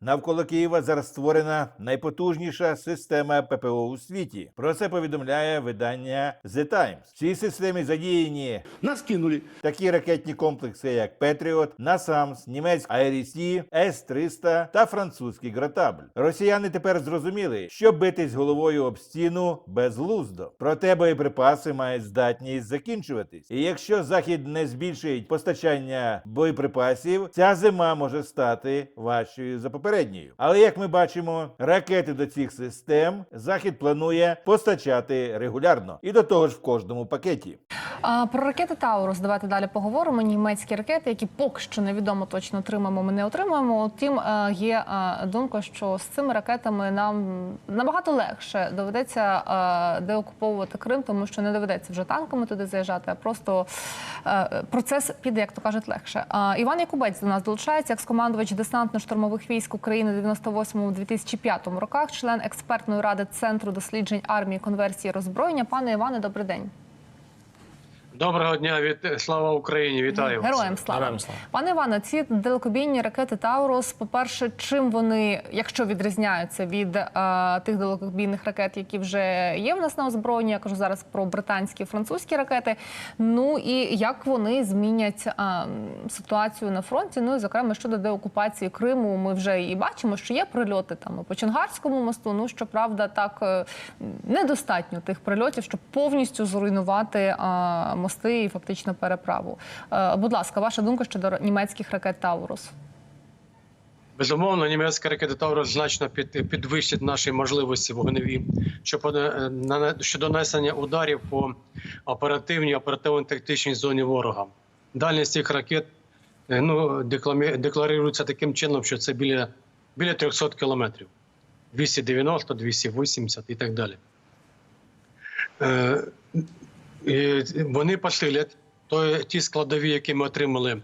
Навколо Києва зараз створена найпотужніша система ППО у світі. Про це повідомляє видання The Times. В цій системі задіяні Нас кинули. такі ракетні комплекси, як Петріот, Насамс, німецький Айрісі, С-300 та французький Гротабль. Росіяни тепер зрозуміли, що битись головою об стіну безглуздо. Проте боєприпаси мають здатність закінчуватись. І якщо захід не збільшить постачання боєприпасів, ця зима може стати важчою за попередньою. Але як ми бачимо, ракети до цих систем захід планує постачати регулярно і до того ж в кожному пакеті. Про ракети Таурус давайте далі поговоримо. Німецькі ракети, які поки що невідомо точно отримаємо, ми не отримаємо. Утім, е, є е, думка, що з цими ракетами нам набагато легше доведеться е, деокуповувати Крим, тому що не доведеться вже танками туди заїжджати, а просто процес піде, як то кажуть, легше. Іван Якубець до нас долучається, екс-командувач десантно-штурмових військ України 98-2005 роках, член експертної ради Центру досліджень армії, конверсії роззброєння. Пане Іване, добрий день. Доброго дня, від слава Україні! Вітаю. Героям слава. Героям слава. Пане Іване, ці далекобійні ракети Таурус, по-перше, чим вони, якщо відрізняються від е, тих далекобійних ракет, які вже є в нас на озброєнні, я кажу зараз про британські і французькі ракети. Ну і як вони змінять е, ситуацію на фронті? Ну і зокрема щодо деокупації Криму, ми вже і бачимо, що є прильоти там по Чонгарському мосту. Ну щоправда, так е, недостатньо тих прильотів, щоб повністю зруйнувати е, мости і фактично переправу. Е, Будь ласка, ваша думка щодо німецьких ракет Таурус? Безумовно, німецька ракета Таурус значно підвищить наші можливості вогневі е, щодо нанесення ударів по оперативній оперативно-тактичній зоні ворога. Дальність цих ракет е, ну, декларується таким чином, що це біля, біля 300 кілометрів. 290, 280 і так далі. Вони посилять то, ті складові, які ми отримали,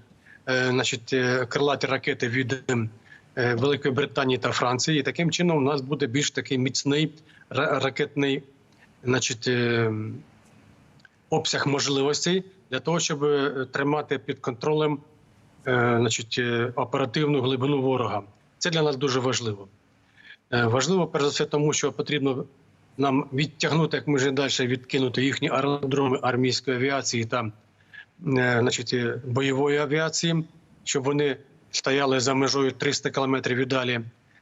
е, значить, е, крилаті ракети від е, Великої Британії та Франції. І таким чином у нас буде більш такий міцний ракетний значить, обсяг можливостей для того, щоб тримати під контролем значить, оперативну глибину ворога. Це для нас дуже важливо. Важливо, перш за все, тому що потрібно нам відтягнути, як ми вже далі відкинути їхні аеродроми армійської авіації та е, значить, е, бойової авіації, щоб вони стояли за межою 300 кілометрів і далі,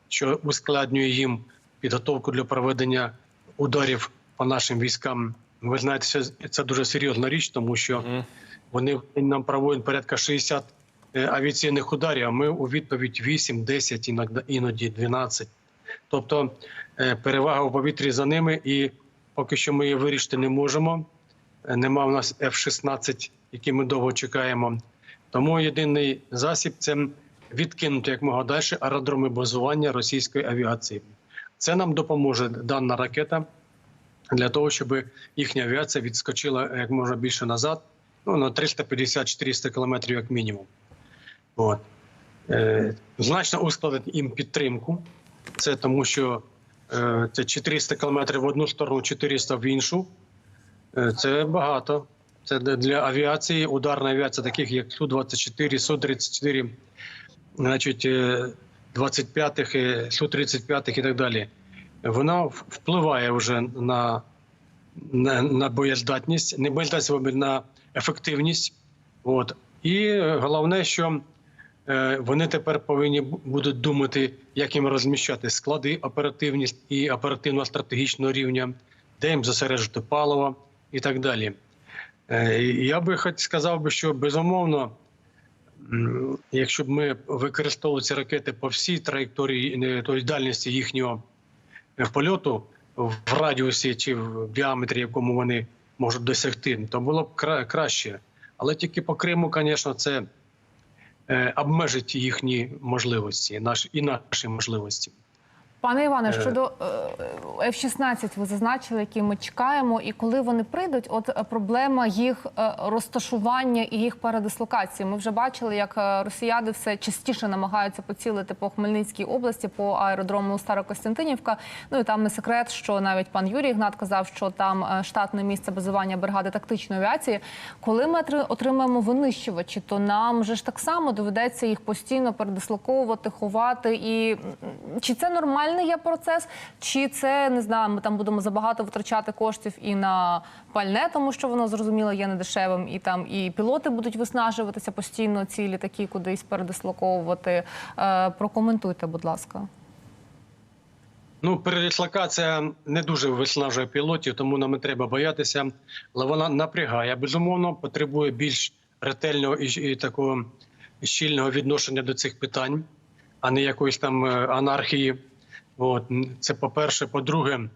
що ускладнює їм підготовку для проведення ударів по нашим військам. Ви знаєте, це, це дуже серйозна річ, тому що вони нам проводять порядка 60 е, авіаційних ударів, а ми у відповідь 8, 10, іноді, іноді 12. Тобто перевага у повітрі за ними, і поки що ми її вирішити не можемо. Е, Нема в нас F-16, який ми довго чекаємо. Тому єдиний засіб це відкинути як мога далі аеродроми базування російської авіації. Це нам допоможе дана ракета для того, щоб їхня авіація відскочила як можна більше назад, ну на 350-400 кілометрів, як мінімум. От. Е, значно ускладить їм підтримку. Це тому, що е, це 400 кілометрів в одну сторону, 400 в іншу. Е, це багато. Це для- авіації, ударної авіації, таких як Су-24, Су-34, значить, е, 25-х, е, Су-35 і так далі. Вона впливає вже на, на, на боєздатність, не боєздатність, а на ефективність. От. І е, головне, що е, вони тепер повинні будуть думати, як їм розміщати склади оперативність і оперативно-стратегічного рівня, де їм зосереджувати паливо і так далі. Е, Я би хоч сказав би, що безумовно, якщо б ми використовували ці ракети по всій траєкторії, не, тобто дальності їхнього е, польоту в радіусі чи в діаметрі, якому вони можуть досягти, то було б кра- краще. Але тільки по Криму, звісно, це е, обмежить їхні можливості, і наші можливості. Пане Іване, Е. щодо е, F-16 ви зазначили, які ми чекаємо, і коли вони прийдуть, от е, проблема їх розташування і їх передислокації. Ми вже бачили, як росіяни все частіше намагаються поцілити по Хмельницькій області, по аеродрому Старокостянтинівка. Ну і там не секрет, що навіть пан Юрій Ігнат казав, що там штатне місце базування бригади тактичної авіації. Коли ми отри- отримаємо винищувачі, то нам же ж так само доведеться їх постійно передислоковувати, ховати. І чи це нормальний є процес, чи це не знаю, ми там будемо забагато витрачати коштів і на пальне, тому що воно зрозуміло є недешевим, і там і пілоти будуть виснажуватися постійно ці літаки кудись передислоковувати. Е, прокоментуйте, будь ласка. Ну, передислокація не дуже виснажує пілотів, тому нам не треба боятися. Але вона напрягає. Безумовно, потребує більш ретельного і, і такого щільного відношення до цих питань, а не якоїсь там е, анархії. От це по-перше. По-друге,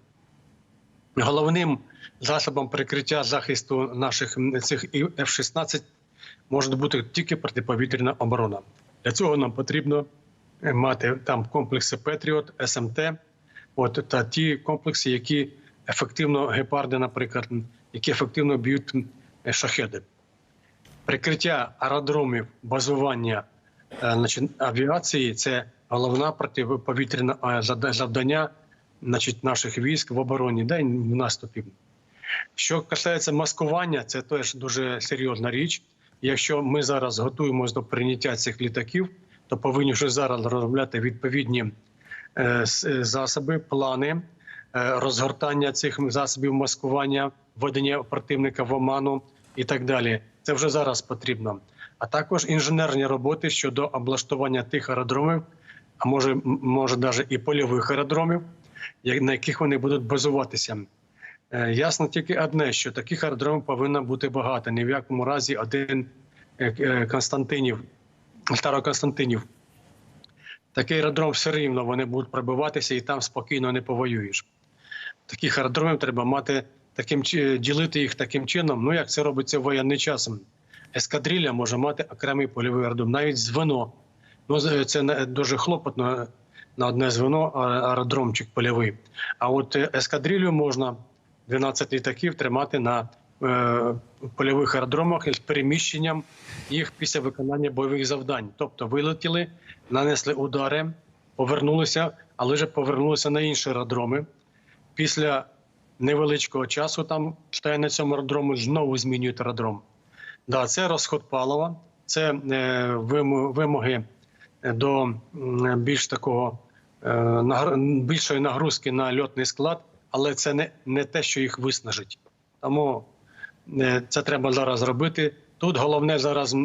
головним засобом прикриття захисту наших цих і F-16 може бути тільки протиповітряна оборона. Для цього нам потрібно е, мати там комплекси Петріот, СМТ, от та ті комплекси, які ефективно гепарди, наприклад, які ефективно б'ють шахеди. Прикриття аеродромів, базування значить, авіації це головна протиповітряна е, завдання значить, наших військ в обороні й в наступі. Що касається маскування, це теж дуже серйозна річ. Якщо ми зараз готуємося до прийняття цих літаків, то повинні вже зараз розробляти відповідні е, е, засоби, плани е, розгортання цих засобів маскування, введення противника в оману і так далі. Це вже зараз потрібно. А також інженерні роботи щодо облаштування тих аеродромів, а може, може навіть і польових аеродромів, на яких вони будуть базуватися. Е, Ясно тільки одне, що таких аеродромів повинно бути багато. Ні в якому разі один е, е, Константинів, Староконстантинів. Такий аеродром все рівно вони будуть пробиватися і там спокійно не повоюєш. Таких аеродромів треба мати таким ділити їх таким чином, ну як це робиться воєнний часом. Ескадрилля може мати окремий польовий аеродром, навіть звено. Ну, це дуже хлопотно на одне звено аеродромчик польовий. А от е, ескадрилью можна 12 літаків тримати на е, польових аеродромах із переміщенням їх після виконання бойових завдань. Тобто вилетіли, нанесли удари, повернулися, але вже повернулися на інші аеродроми. Після невеличкого часу там стоять на цьому аеродрому, знову змінюють аеродром. Да, це розход палива, це е, вимоги до більш такого е, більшої нагрузки на льотний склад, але це не, не те, що їх виснажить. Тому е, це треба зараз робити. Тут головне зараз,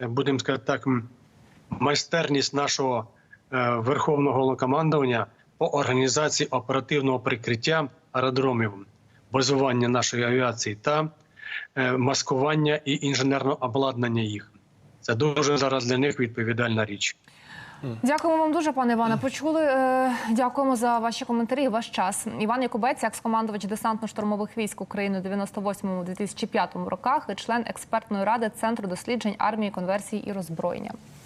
е, будемо сказати так, майстерність нашого е, верховного головнокомандування по організації оперативного прикриття аеродромів, базування нашої авіації та е, маскування і інженерного обладнання їх. Це дуже зараз для них відповідальна річ. Дякуємо вам дуже, пане Іване. Почули. Е, Дякуємо за ваші коментарі. і Ваш час. Іван Якубець, екс-командувач десантно-штурмових військ України у 98-2005 роках і член експертної ради Центру досліджень армії, конверсії і роззброєння.